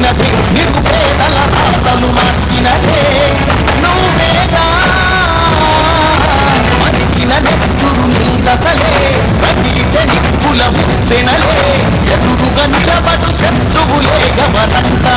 మార్చినది. నీకు పేదల ఆశలు మార్చినదే. నువ్వేగా మరిచిన నెత్తురు నీదసలే రచయిత నిప్పుల ముప్పెనలే ఎదురుగా నిలబడు శత్రువులే గమనంతా.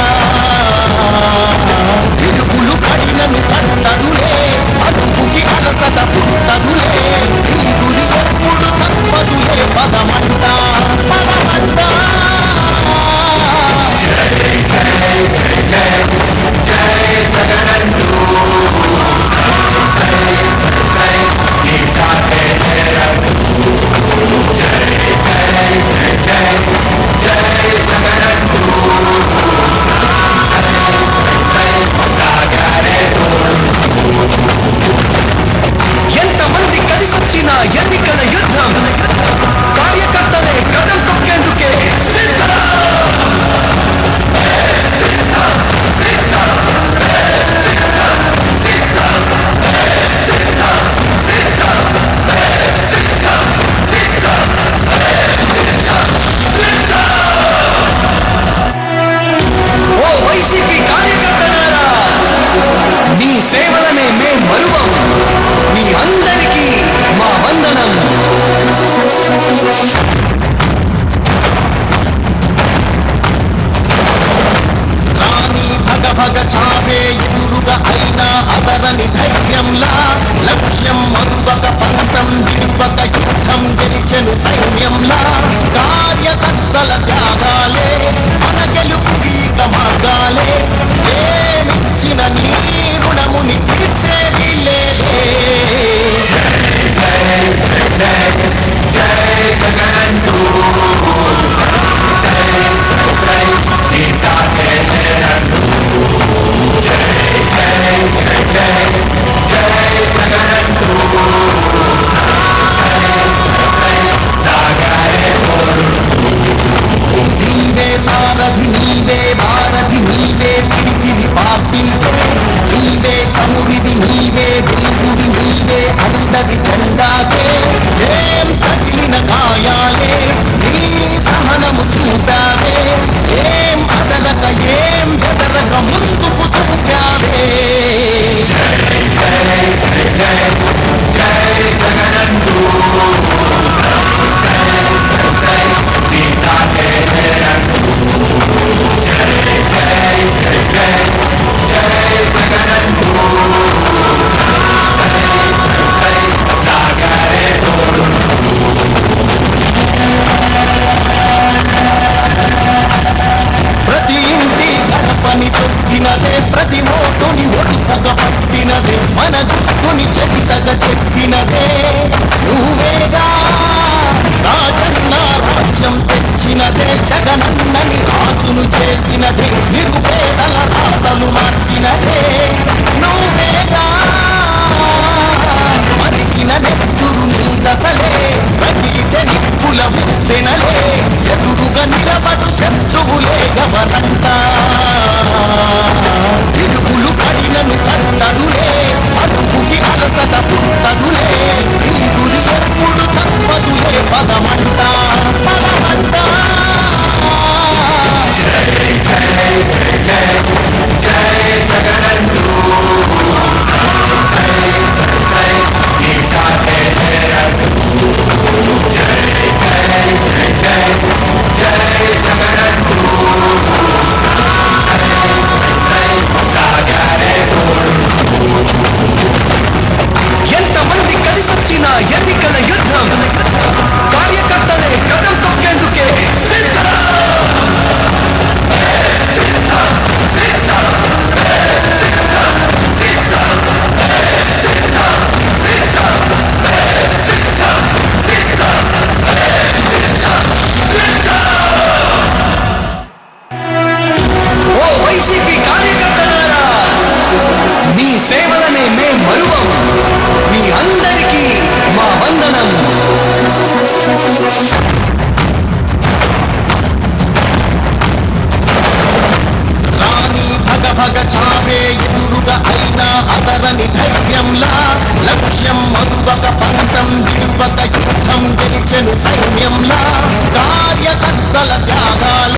Satan, find him now. చేసినదే నిరుపేదల రాతలు మార్చినది.